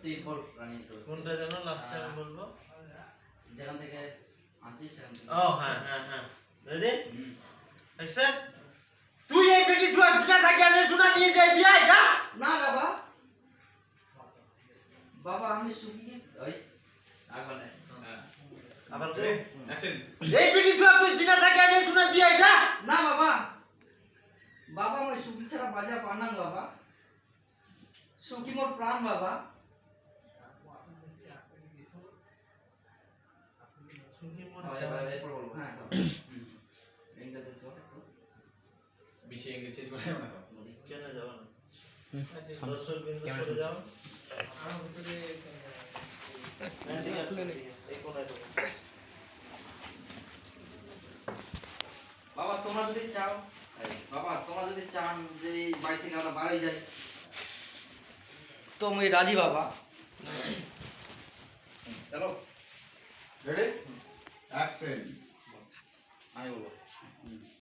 তুই বল রানী তোর কোনটা যেন লাস্টে আমি বলব। যেখান থেকে আনছিস ও হ্যাঁ হ্যাঁ হ্যাঁ। রেডি অ্যাকশন তুই এই বেটি চুয়া জিনা থাকে আনে শোনা নিয়ে যাই দিয়া যা। না বাবা। বাবা আমি সুখী ওই আগলে আবার রেডি অ্যাকশন এই বেটি চুয়া তুই জিনা থাকে আনে শোনা দিয়া যা। না বাবা। বাবা মই সুখী ছাড়া বাজা পানাং বাবা। সুখী মোর প্রাণ বাবা। হ্যাঁ, হ্যাঁ। যাও। হ্যাঁ। বাবা তোমরা যদি চাও বাবা তোমরা যদি চান যে বাড়ি থেকে আমরা বাড়ি যাই তো আমি রাজি বাবা। চলো রেডি অ্যাকশন আমি বলব।